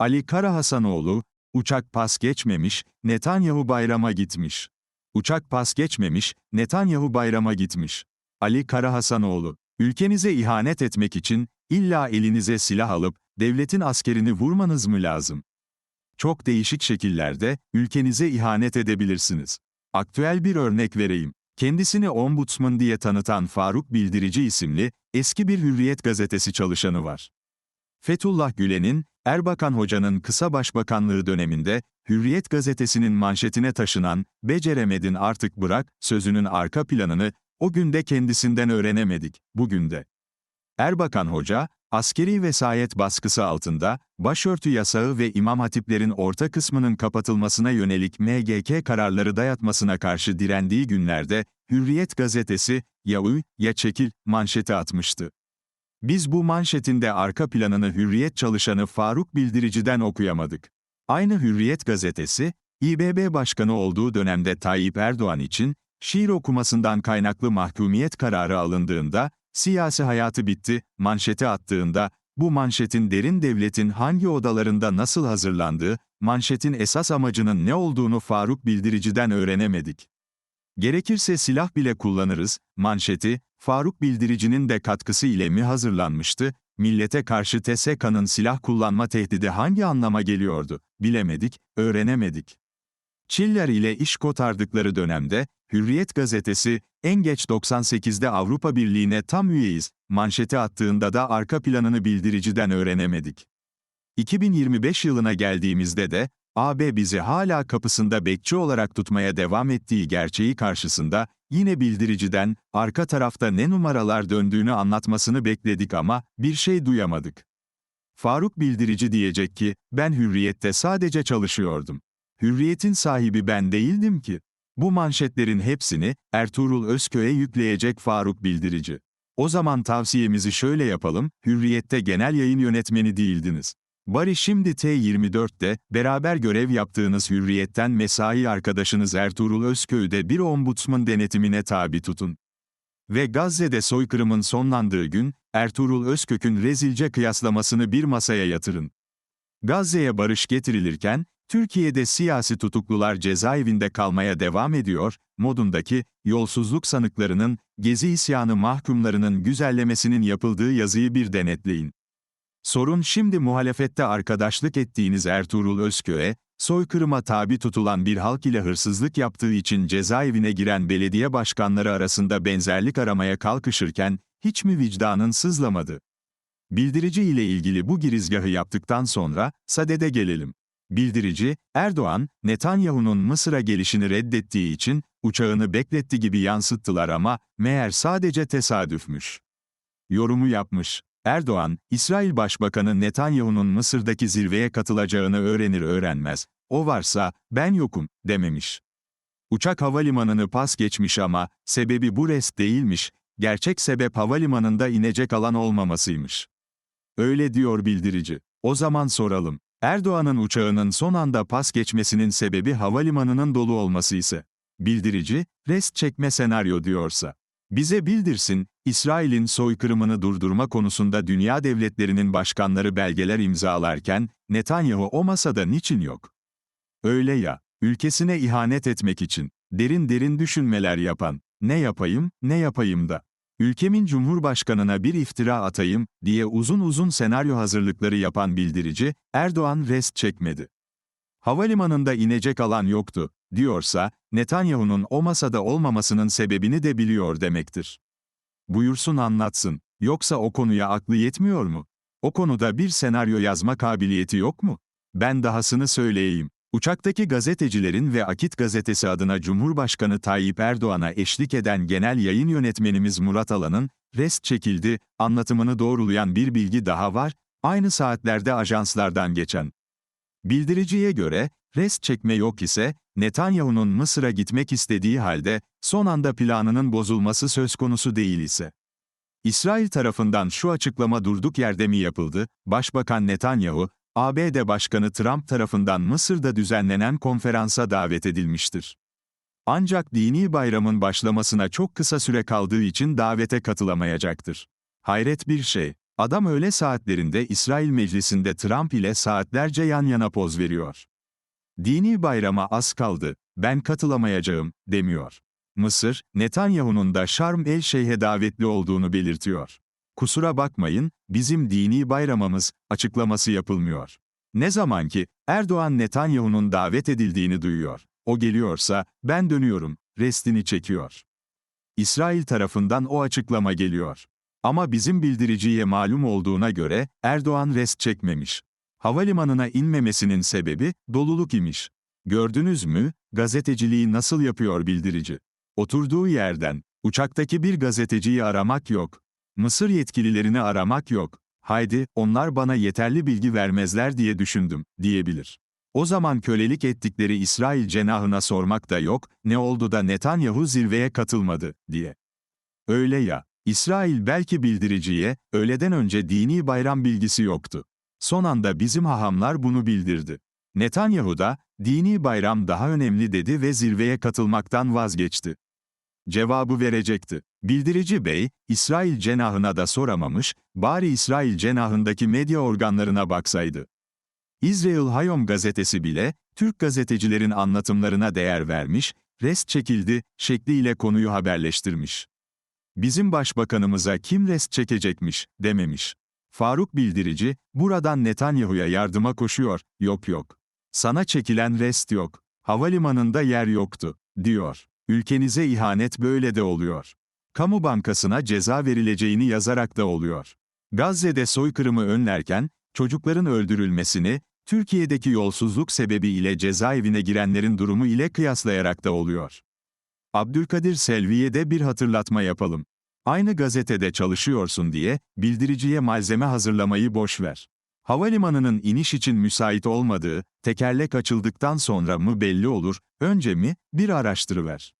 Ali Karahasanoğlu, uçak pas geçmemiş, Netanyahu bayrama gitmiş. Uçak pas geçmemiş, Netanyahu bayrama gitmiş. Ali Karahasanoğlu, ülkenize ihanet etmek için illa elinize silah alıp devletin askerini vurmanız mı lazım? Çok değişik şekillerde ülkenize ihanet edebilirsiniz. Aktüel bir örnek vereyim. Kendisini ombudsman diye tanıtan Faruk Bildirici isimli eski bir Hürriyet gazetesi çalışanı var. Fethullah Gülen'in, Erbakan Hoca'nın kısa başbakanlığı döneminde Hürriyet gazetesinin manşetine taşınan "Beceremedin artık bırak" sözünün arka planını o günde kendisinden öğrenemedik, bugün de. Erbakan Hoca, askeri vesayet baskısı altında, başörtü yasağı ve imam hatiplerin orta kısmının kapatılmasına yönelik MGK kararları dayatmasına karşı direndiği günlerde, Hürriyet gazetesi, ya uy, ya çekil, manşeti atmıştı. Biz bu manşetinde arka planını Hürriyet çalışanı Faruk Bildirici'den okuyamadık. Aynı Hürriyet gazetesi, İBB Başkanı olduğu dönemde Tayyip Erdoğan için, şiir okumasından kaynaklı mahkumiyet kararı alındığında, siyasi hayatı bitti, manşeti attığında, bu manşetin derin devletin hangi odalarında nasıl hazırlandığı, manşetin esas amacının ne olduğunu Faruk Bildirici'den öğrenemedik. Gerekirse silah bile kullanırız, manşeti, Faruk Bildirici'nin de katkısı ile mi hazırlanmıştı, millete karşı TSK'nın silah kullanma tehdidi hangi anlama geliyordu, bilemedik, öğrenemedik. Çiller ile iş kotardıkları dönemde, Hürriyet gazetesi, en geç 98'de Avrupa Birliği'ne tam üyeyiz, manşeti attığında da arka planını bildiriciden öğrenemedik. 2025 yılına geldiğimizde de, AB bizi hala kapısında bekçi olarak tutmaya devam ettiği gerçeği karşısında, yine bildiriciden, arka tarafta ne numaralar döndüğünü anlatmasını bekledik ama, bir şey duyamadık. Faruk Bildirici diyecek ki, ben hürriyette sadece çalışıyordum. Hürriyetin sahibi ben değildim ki. Bu manşetlerin hepsini Ertuğrul Özköy'e yükleyecek Faruk Bildirici. O zaman tavsiyemizi şöyle yapalım, Hürriyet'te genel yayın yönetmeni değildiniz. Bari şimdi T24'te beraber görev yaptığınız Hürriyet'ten mesai arkadaşınız Ertuğrul Özköy'de bir ombudsman denetimine tabi tutun. Ve Gazze'de soykırımın sonlandığı gün, Ertuğrul Özkök'ün rezilce kıyaslamasını bir masaya yatırın. Gazze'ye barış getirilirken, Türkiye'de siyasi tutuklular cezaevinde kalmaya devam ediyor, modundaki, yolsuzluk sanıklarının, gezi isyanı mahkumlarının güzellemesinin yapıldığı yazıyı bir denetleyin. Sorun şimdi muhalefette arkadaşlık ettiğiniz Ertuğrul Özkö'ye, soykırıma tabi tutulan bir halk ile hırsızlık yaptığı için cezaevine giren belediye başkanları arasında benzerlik aramaya kalkışırken, hiç mi vicdanın sızlamadı? Bildirici ile ilgili bu girizgahı yaptıktan sonra, sadede gelelim. Bildirici, Erdoğan, Netanyahu'nun Mısır'a gelişini reddettiği için, uçağını bekletti gibi yansıttılar ama, meğer sadece tesadüfmüş. Yorumu yapmış. Erdoğan, İsrail Başbakanı Netanyahu'nun Mısır'daki zirveye katılacağını öğrenir öğrenmez, o varsa, ben yokum, dememiş. Uçak havalimanını pas geçmiş ama, sebebi bu rest değilmiş, gerçek sebep havalimanında inecek alan olmamasıymış. Öyle diyor bildirici. O zaman soralım. Erdoğan'ın uçağının son anda pas geçmesinin sebebi havalimanının dolu olması ise, bildirici, rest çekme senaryo diyorsa, bize bildirsin, İsrail'in soykırımını durdurma konusunda dünya devletlerinin başkanları belgeler imzalarken, Netanyahu o masada niçin yok? Öyle ya, ülkesine ihanet etmek için, derin derin düşünmeler yapan, ne yapayım, ne yapayım da, ülkemin cumhurbaşkanına bir iftira atayım, diye uzun uzun senaryo hazırlıkları yapan bildirici, Erdoğan rest çekmedi. Havalimanında inecek alan yoktu, diyorsa, Netanyahu'nun o masada olmamasının sebebini de biliyor demektir. Buyursun anlatsın, yoksa o konuya aklı yetmiyor mu? O konuda bir senaryo yazma kabiliyeti yok mu? Ben dahasını söyleyeyim. Uçaktaki gazetecilerin ve Akit gazetesi adına Cumhurbaşkanı Tayyip Erdoğan'a eşlik eden genel yayın yönetmenimiz Murat Alan'ın, rest çekildi, anlatımını doğrulayan bir bilgi daha var, aynı saatlerde ajanslardan geçen. Bildiriciye göre, rest çekme yok ise, Netanyahu'nun Mısır'a gitmek istediği halde, son anda planının bozulması söz konusu değil ise. İsrail tarafından şu açıklama durduk yerde mi yapıldı, Başbakan Netanyahu, ABD Başkanı Trump tarafından Mısır'da düzenlenen konferansa davet edilmiştir. Ancak dini bayramın başlamasına çok kısa süre kaldığı için davete katılamayacaktır. Hayret bir şey. Adam öğle saatlerinde İsrail meclisinde Trump ile saatlerce yan yana poz veriyor. Dini bayrama az kaldı, ben katılamayacağım, demiyor. Mısır, Netanyahu'nun da Şarm el Şeyh'e davetli olduğunu belirtiyor. Kusura bakmayın, bizim dini bayramımız, açıklaması yapılmıyor. Ne zaman ki, Erdoğan Netanyahu'nun davet edildiğini duyuyor. O geliyorsa, ben dönüyorum, restini çekiyor. İsrail tarafından o açıklama geliyor. Ama bizim bildiriciye malum olduğuna göre, Erdoğan rest çekmemiş. Havalimanına inmemesinin sebebi, doluluk imiş. Gördünüz mü, gazeteciliği nasıl yapıyor bildirici? Oturduğu yerden, uçaktaki bir gazeteciyi aramak yok. Mısır yetkililerini aramak yok. Haydi, onlar bana yeterli bilgi vermezler diye düşündüm, diyebilir. O zaman kölelik ettikleri İsrail cenahına sormak da yok, ne oldu da Netanyahu zirveye katılmadı, diye. Öyle ya, İsrail belki bildiriciye, öğleden önce dini bayram bilgisi yoktu. Son anda bizim hahamlar bunu bildirdi. Netanyahu da, dini bayram daha önemli dedi ve zirveye katılmaktan vazgeçti. Cevabı verecekti. Bildirici bey, İsrail cenahına da soramamış, bari İsrail cenahındaki medya organlarına baksaydı. İsrail Hayom gazetesi bile, Türk gazetecilerin anlatımlarına değer vermiş, rest çekildi, şekliyle konuyu haberleştirmiş. Bizim başbakanımıza kim rest çekecekmiş, dememiş. Faruk Bildirici, buradan Netanyahu'ya yardıma koşuyor, yok yok. Sana çekilen rest yok. Havalimanında yer yoktu, diyor. Ülkenize ihanet böyle de oluyor. Kamu bankasına ceza verileceğini yazarak da oluyor. Gazze'de soykırımı önlerken, çocukların öldürülmesini, Türkiye'deki yolsuzluk sebebiyle cezaevine girenlerin durumu ile kıyaslayarak da oluyor. Abdülkadir Selvi'ye de bir hatırlatma yapalım. Aynı gazetede çalışıyorsun diye, bildiriciye malzeme hazırlamayı boş ver. Havalimanının iniş için müsait olmadığı, tekerlek açıldıktan sonra mı belli olur, önce mi, bir araştırıver.